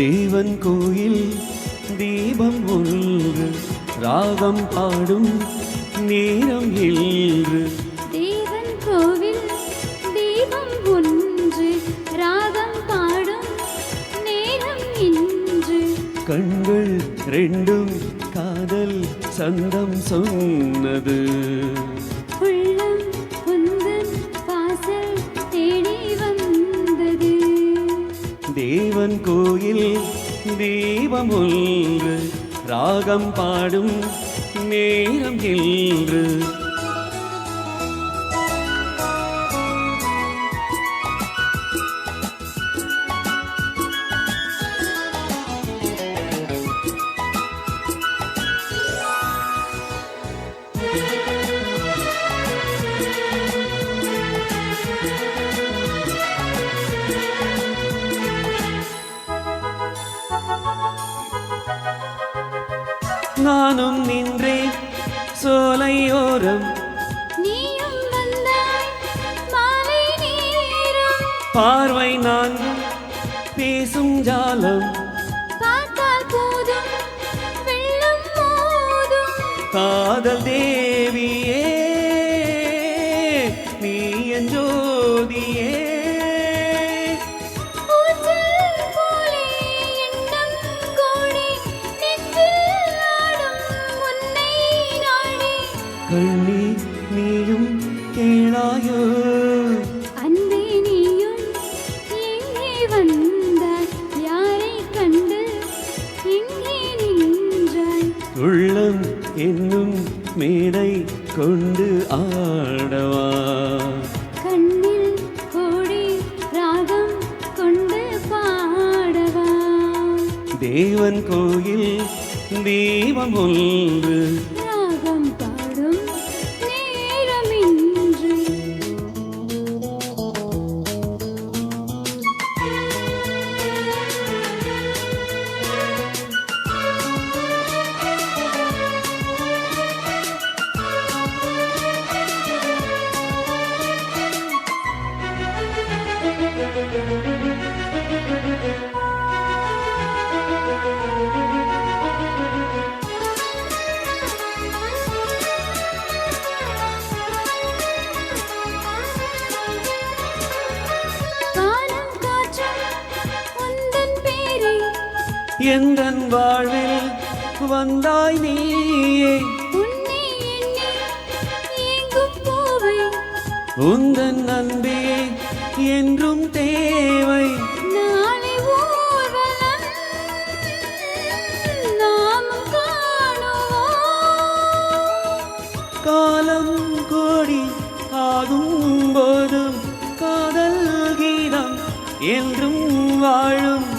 தேவன் கோயில் தீபம் ஒன்று ராகம் பாடும் நேரம் இன்று. தேவன் கோவில் தீபம் ஒன்று ராகம் பாடும் நேரம் இன்று. கண்கள் ரெண்டும் காதல் சந்தம் சொன்னது. தீபம் ஒன்று ராகம் பாடும் நேரம் இன்று. thank you நானும் நின்றேன். சோலையோரம். நீயும் வந்தாய். மாலை நேரம். பார்வை நான் பேசும் ஜாலம். காதல் தேவியே நீ என் ஜோதியே கண்ணி நீயும் கேளாயோ? அன்பே நீயும் எங்கே வந்தாய் யாரை கண்டு எங்கே நின்றாய்? உள்ளம் என்னும் மேடை கொண்டு ஆடவா? கண்ணில் கோடி ராகம் கொண்டு பாடவா? தேவன் கோயில் தீபம் ஒன்று எந்தன் வாழ்வில் வந்தாய் நீயே. உந்தன் அன்பே என்றும் தேவை. காலம் கோடி ஆகும் போதும் காதல் கீதம் என்றும் வாழும்.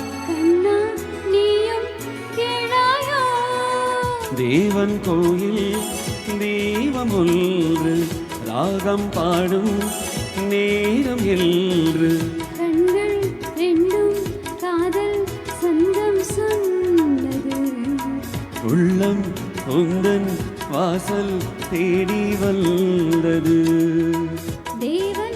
தேவன் கோயில் தெய்வம் ஒன்று ராகம் பாடும் நேரம் என்று. கண்கள் ரெண்டும் காதல் சந்தம் சொன்னது. உள்ளம் உந்தன் வாசல் தேடி வந்தது. தேவன்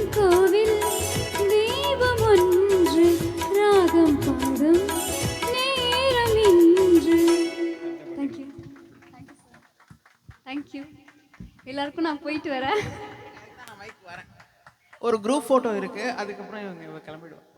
தேங்க்யூ எல்லாருக்கும் நான் போயிட்டு வரேன். ஒரு குரூப் ஃபோட்டோ இருக்குது அதுக்கப்புறம் இவங்க இவ கிளம்பிடுவோம்